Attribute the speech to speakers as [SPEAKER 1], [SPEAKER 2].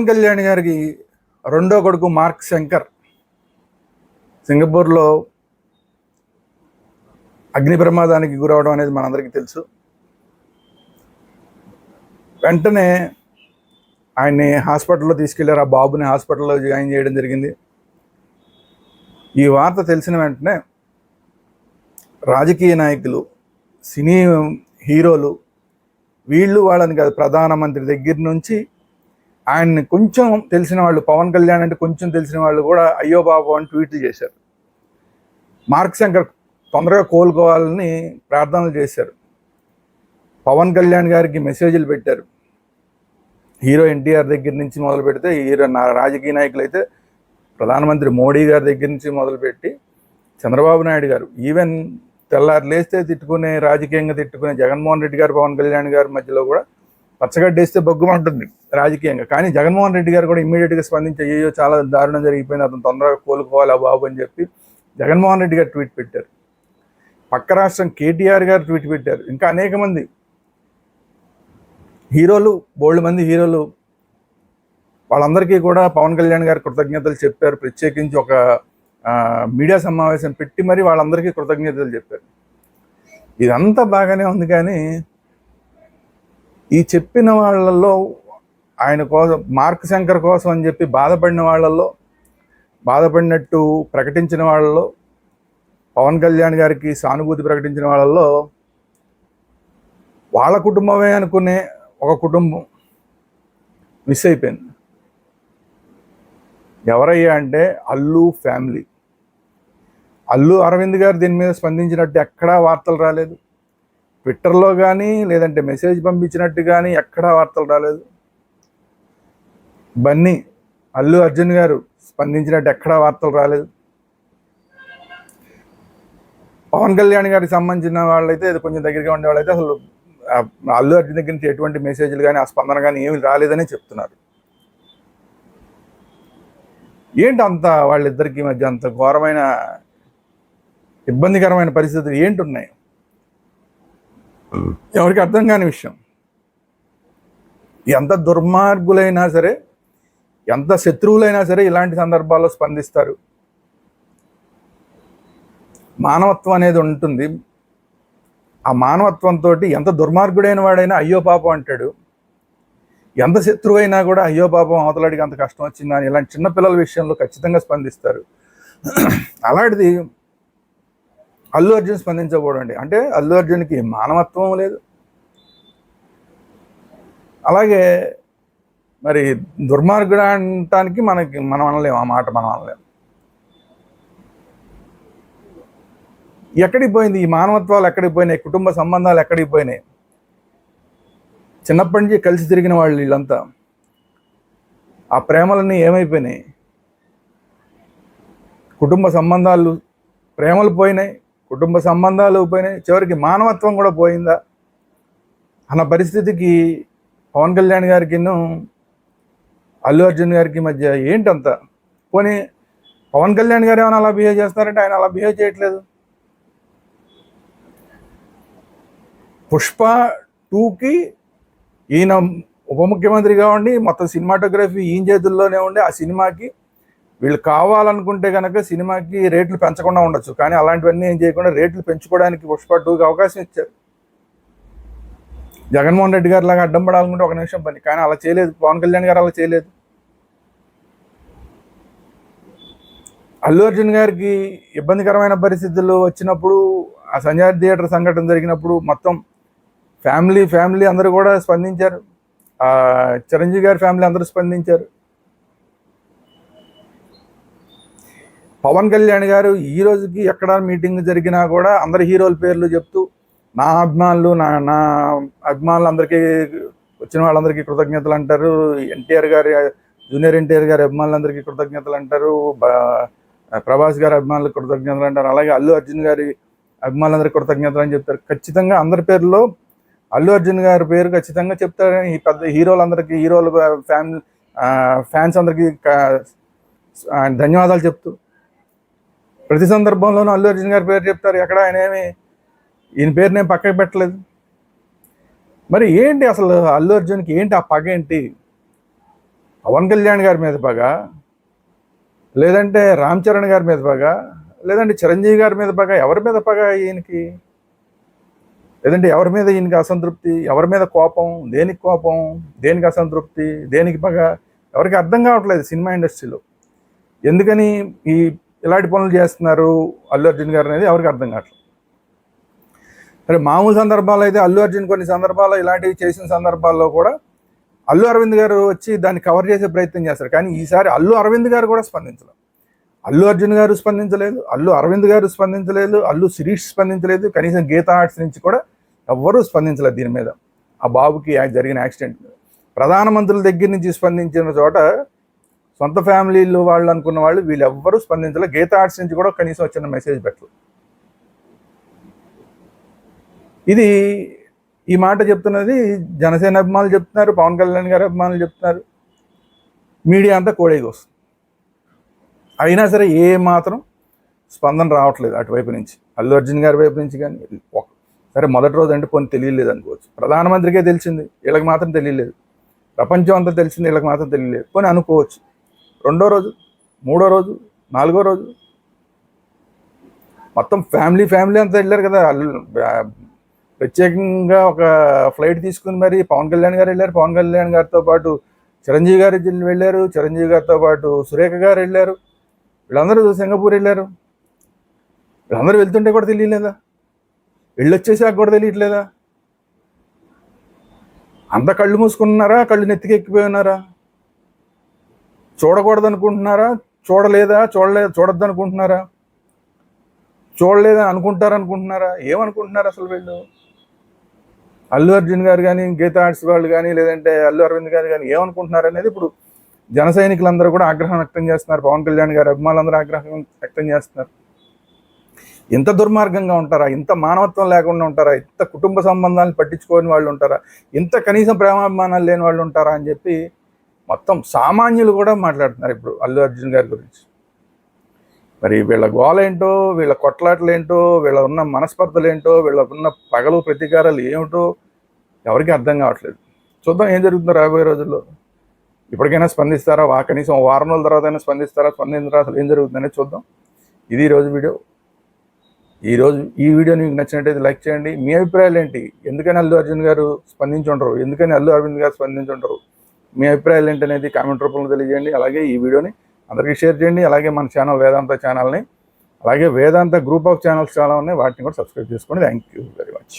[SPEAKER 1] పవన్ కళ్యాణ్ గారికి రెండో కొడుకు మార్క్ శంకర్ సింగపూర్లో అగ్ని ప్రమాదానికి గురవడం అనేది మనందరికీ తెలుసు. వెంటనే ఆయన్ని హాస్పిటల్లో తీసుకెళ్ళారు. ఆ బాబుని హాస్పిటల్లో జాయిన్ చేయడం జరిగింది. ఈ వార్త తెలిసిన వెంటనే రాజకీయ నాయకులు సినీ హీరోలు వీళ్ళు వాళ్ళని కాదు ప్రధానమంత్రి దగ్గర నుంచి ఆయన్ని కొంచెం తెలిసిన వాళ్ళు పవన్ కళ్యాణ్ అంటే కొంచెం తెలిసిన వాళ్ళు కూడా అయ్యో బాబు అని ట్వీట్లు చేశారు. మార్క్ శంకర్ తొందరగా కోలుకోవాలని ప్రార్థనలు చేశారు. పవన్ కళ్యాణ్ గారికి మెసేజ్లు పెట్టారు. హీరో ఎన్టీఆర్ దగ్గర నుంచి మొదలు పెడితే హీరో నా రాజకీయ నాయకులు అయితే ప్రధానమంత్రి మోడీ గారి దగ్గర నుంచి మొదలుపెట్టి చంద్రబాబు నాయుడు గారు ఈవెన్ తెల్లారు లేస్తే తిట్టుకునే రాజకీయంగా తిట్టుకునే జగన్మోహన్ రెడ్డి గారు పవన్ కళ్యాణ్ గారి మధ్యలో కూడా పచ్చగడ్డేస్తే బొగ్గుమంటుంది రాజకీయంగా. కానీ జగన్మోహన్ రెడ్డి గారు కూడా ఇమ్మీడియట్గా స్పందించి అయ్యో చాలా దారుణం జరిగిపోయింది అతను తొందరగా కోలుకోవాలి బాబు అని చెప్పి జగన్మోహన్ రెడ్డి గారు ట్వీట్ పెట్టారు. పక్క రాష్ట్రం కేటీఆర్ గారు ట్వీట్ పెట్టారు. ఇంకా అనేక మంది హీరోలు బోల్డ్ మంది హీరోలు వాళ్ళందరికీ కూడా పవన్ కళ్యాణ్ గారు కృతజ్ఞతలు చెప్పారు. ప్రత్యేకించి ఒక మీడియా సమావేశం పెట్టి మరి వాళ్ళందరికీ కృతజ్ఞతలు చెప్పారు. ఇదంతా బాగానే ఉంది కానీ ఈ చెప్పిన వాళ్ళల్లో ఆయన కోసం మార్క్ శంకర్ కోసం అని చెప్పి బాధపడిన వాళ్ళల్లో బాధపడినట్టు ప్రకటించిన వాళ్ళలో పవన్ కళ్యాణ్ గారికి సానుభూతి ప్రకటించిన వాళ్ళల్లో వాళ్ళ కుటుంబమే అనుకునే ఒక కుటుంబం మిస్ అయిపోయింది. ఎవరయ్యా అంటే అల్లు ఫ్యామిలీ. అల్లు అరవింద్ గారు దీని మీద స్పందించినట్టు ఎక్కడా వార్తలు రాలేదు. ట్విట్టర్లో కానీ లేదంటే మెసేజ్ పంపించినట్టు కానీ ఎక్కడా వార్తలు రాలేదు. బన్నీ అల్లు అర్జున్ గారు స్పందించినట్టు ఎక్కడా వార్తలు రాలేదు. పవన్ కళ్యాణ్ గారికి సంబంధించిన వాళ్ళైతే ఇది కొంచెం దగ్గరగా ఉండే వాళ్ళైతే అసలు అల్లు అర్జున్ దగ్గర నుంచి ఎటువంటి మెసేజ్లు కానీ ఆ స్పందన కానీ ఏమి రాలేదని చెప్తున్నారు. ఏంటి అంత వాళ్ళిద్దరికి మధ్య అంత ఘోరమైన ఇబ్బందికరమైన పరిస్థితులు ఏంటి ఉన్నాయి? ఎవరికి అర్థం కాని విషయం. ఎంత దుర్మార్గులైనా సరే ఎంత శత్రువులైనా సరే ఇలాంటి సందర్భాల్లో స్పందిస్తారు. మానవత్వం అనేది ఉంటుంది. ఆ మానవత్వంతో ఎంత దుర్మార్గుడైన వాడైనా అయ్యో పాపం అంటాడు. ఎంత శత్రువు అయినా కూడా అయ్యో పాపం అవతలాడికి అంత కష్టం వచ్చిందని ఇలాంటి చిన్నపిల్లల విషయంలో ఖచ్చితంగా స్పందిస్తారు. అలాంటిది అల్లు అర్జున్ స్పందించకూడండి అంటే అల్లు అర్జున్కి మానవత్వం లేదు. అలాగే మరి దుర్మార్గుడు అనటానికి మనకి మనం అనలేము ఆ మాట మనం అనలేము. ఎక్కడికి పోయింది? ఈ మానవత్వాలు ఎక్కడికి పోయినాయి? కుటుంబ సంబంధాలు ఎక్కడికి పోయినాయి? చిన్నప్పటి నుంచి కలిసి తిరిగిన వాళ్ళు వీళ్ళంతా. ఆ ప్రేమలన్నీ ఏమైపోయినాయి? కుటుంబ సంబంధాలు ప్రేమలు పోయినాయి. కుటుంబ సంబంధాలు పోయినాయి. చివరికి మానవత్వం కూడా పోయిందా? అన్న పరిస్థితికి పవన్ కళ్యాణ్ గారికి అల్లు అర్జున్ గారికి మధ్య ఏంటంత? పోనీ పవన్ కళ్యాణ్ గారు ఏమైనా అలా బిహేవ్ చేస్తారంటే ఆయన అలా బిహేవ్ చేయట్లేదు. పుష్ప టూకి ఈయన ఉప ముఖ్యమంత్రిగా ఉండి మొత్తం సినిమాటోగ్రఫీ ఈయన చేతుల్లోనే ఉండి ఆ సినిమాకి వీళ్ళు కావాలనుకుంటే కనుక సినిమాకి రేట్లు పెంచకుండా ఉండొచ్చు. కానీ అలాంటివన్నీ ఏం చేయకుండా రేట్లు పెంచుకోవడానికి పుష్ప టూకి అవకాశం ఇచ్చారు. జగన్మోహన్ రెడ్డి గారు లాగా అడ్డం పడాలనుకుంటే ఒక నిమిషం పని. కానీ అలా చేయలేదు. పవన్ కళ్యాణ్ గారు అలా చేయలేదు. అల్లు అర్జున్ గారికి ఇబ్బందికరమైన పరిస్థితులు వచ్చినప్పుడు ఆ సంజయ్ థియేటర్ సంఘటన జరిగినప్పుడు మొత్తం ఫ్యామిలీ ఫ్యామిలీ అందరూ కూడా స్పందించారు. చిరంజీవి గారి ఫ్యామిలీ అందరూ స్పందించారు. పవన్ కళ్యాణ్ గారు ఈ రోజుకి ఎక్కడ మీటింగ్ జరిగినా కూడా అందరి హీరోల పేర్లు చెప్తూ నా అభిమానులు నా నా అభిమానులు అందరికీ వచ్చిన వాళ్ళందరికీ కృతజ్ఞతలు అంటారు. ఎన్టీఆర్ గారి జూనియర్ ఎన్టీఆర్ గారి అభిమానులందరికీ కృతజ్ఞతలు అంటారు. ప్రభాస్ గారి అభిమానులకు కృతజ్ఞతలు అంటారు. అలాగే అల్లు అర్జున్ గారి అభిమానులందరికీ కృతజ్ఞతలు అని చెప్తారు. ఖచ్చితంగా అందరి పేర్లో అల్లు అర్జున్ గారి పేరు ఖచ్చితంగా చెప్తారని ఈ పెద్ద హీరోలందరికీ హీరోలు ఫ్యామిలీ ఫ్యాన్స్ అందరికీ ధన్యవాదాలు చెప్తూ ప్రతి సందర్భంలోనూ అల్లు అర్జున్ గారి పేరు చెప్తారు. ఎక్కడ ఆయన ఏమి ఈయన పేరు నేను పక్కకి పెట్టలేదు. మరి ఏంటి అసలు అల్లు అర్జున్కి ఏంటి ఆ పగ ఏంటి? పవన్ కళ్యాణ్ గారి మీద పగ? లేదంటే రామ్ చరణ్ గారి మీద పగ? లేదంటే చిరంజీవి గారి మీద పగ? ఎవరి మీద పగ ఈయనకి? లేదంటే ఎవరి మీద ఈయనకి అసంతృప్తి? ఎవరి మీద కోపం? దేనికి కోపం? దేనికి అసంతృప్తి? దేనికి పగ? ఎవరికి అర్థం కావట్లేదు సినిమా ఇండస్ట్రీలో. ఎందుకని ఈ ఇలాంటి పనులు చేస్తున్నారు అల్లు అర్జున్ గారు అనేది ఎవరికి అర్థం కావట్లేదు. సరే మామూలు సందర్భాల్లో అయితే అల్లు అర్జున్ కొన్ని సందర్భాల్లో ఇలాంటివి చేసిన సందర్భాల్లో కూడా అల్లు అరవింద్ గారు వచ్చి దాన్ని కవర్ చేసే ప్రయత్నం చేస్తారు. కానీ ఈసారి అల్లు అరవింద్ గారు కూడా స్పందించలేదు. అల్లు అర్జున్ గారు స్పందించలేదు అల్లు అరవింద్ గారు స్పందించలేదు అల్లు శిరీష్ స్పందించలేదు కనీసం గీతా ఆర్ట్స్ నుంచి కూడా ఎవ్వరూ స్పందించలేదు దీని మీద. ఆ బాబుకి జరిగిన యాక్సిడెంట్ మీద. ప్రధానమంత్రుల దగ్గర నుంచి స్పందించిన చోట సొంత ఫ్యామిలీలు వాళ్ళు అనుకున్న వాళ్ళు వీళ్ళు స్పందించలే. స్పందించలేదు ఆర్ట్స్ నుంచి కూడా కనీసం వచ్చిన మెసేజ్ పెట్టరు. ఇది ఈ మాట చెప్తున్నది జనసేన అభిమానులు చెప్తున్నారు పవన్ కళ్యాణ్ గారి అభిమానులు చెప్తున్నారు. మీడియా అంతా కోడేకి వస్తుంది. అయినా సరే ఏ మాత్రం స్పందన రావట్లేదు అటువైపు నుంచి. అల్లు అర్జున్ గారి వైపు నుంచి కానీ ఒక- సరే మొదటి రోజు అంటే కొన్ని తెలియలేదు అనుకోవచ్చు. ప్రధానమంత్రికే తెలిసింది వీళ్ళకి మాత్రం తెలియలేదు. ప్రపంచం అంతా తెలిసింది వీళ్ళకి మాత్రం తెలియలేదు. కొన్ని అనుకోవచ్చు. రెండో రోజు మూడో రోజు నాలుగో రోజు. మొత్తం ఫ్యామిలీ ఫ్యామిలీ అంతా వెళ్ళారు కదా. ప్రత్యేకంగా ఒక ఫ్లైట్ తీసుకుని మరి పవన్ కళ్యాణ్ గారు వెళ్ళారు. పవన్ కళ్యాణ్ గారితో పాటు చిరంజీవి గారు వెళ్ళారు. చిరంజీవి గారితో పాటు సురేఖ గారు వెళ్ళారు. వీళ్ళందరూ సింగపూర్ వెళ్ళారు. వీళ్ళందరూ వెళ్తుంటే కూడా తెలియలేదా? వెళ్ళొచ్చేసాక కూడా తెలియట్లేదా? అంత కళ్ళు మూసుకున్నారా? కళ్ళు నెత్తికెక్కిపోయి ఉన్నారా? చూడకూడదు అనుకుంటున్నారా చూడలేదా? చూడలేదు చూడొద్దు అనుకుంటున్నారా చూడలేదని అనుకుంటారు అనుకుంటున్నారా ఏమనుకుంటున్నారు అసలు వీళ్ళు? అల్లు అర్జున్ గారు కానీ గీతా ఆర్ట్స్ వాళ్ళు కానీ లేదంటే అల్లు అరవింద్ గారు కానీ ఏమనుకుంటున్నారు అనేది ఇప్పుడు జన సైనికులందరూ కూడా ఆగ్రహం వ్యక్తం చేస్తున్నారు. పవన్ కళ్యాణ్ గారు అభిమానులందరూ ఆగ్రహం వ్యక్తం చేస్తున్నారు. ఇంత దుర్మార్గంగా ఉంటారా? ఇంత మానవత్వం లేకుండా ఉంటారా? ఇంత కుటుంబ సంబంధాలను పట్టించుకోని వాళ్ళు ఉంటారా? ఇంత కనీసం ప్రేమాభిమానాలు లేని వాళ్ళు ఉంటారా? అని చెప్పి మొత్తం సామాన్యులు కూడా మాట్లాడుతున్నారు ఇప్పుడు అల్లు అర్జున్ గారి గురించి. మరి వీళ్ళ గోల ఏంటో వీళ్ళ కొట్లాటలు ఏంటో వీళ్ళ ఉన్న మనస్పర్ధలు ఏంటో వీళ్ళ ఉన్న పగలు ప్రతీకారాలు ఏమిటో ఎవరికి అర్థం కావట్లేదు. చూద్దాం ఏం జరుగుతుందో రాబోయే రోజుల్లో. ఇప్పటికైనా స్పందిస్తారా? వా కనీసం వారం రోజుల తర్వాత అయినా స్పందిస్తారా? స్పందించారా అసలు ఏం జరుగుతుందనేది చూద్దాం. ఇది ఈ రోజు వీడియో ఈరోజు ఈ వీడియో మీకు నచ్చినట్టయితే లైక్ చేయండి. మీ అభిప్రాయాలు ఏంటి? ఎందుకని అల్లు అర్జున్ గారు స్పందించుంటారు ఎందుకని అల్లు అరవింద్ గారు స్పందించుంటారు మీ అభిప్రాయాలు ఏంటనేది కామెంట్ రూపంలో తెలియజేయండి. అలాగే ఈ వీడియోని అందరికీ షేర్ చేయండి. అలాగే మన ఛానల్ వేదాంత ఛానల్ని అలాగే వేదాంత గ్రూప్ ఆఫ్ ఛానల్స్ చాలా ఉన్నాయి. వాటిని కూడా సబ్స్క్రైబ్ చేసుకోండి. Thank you very much.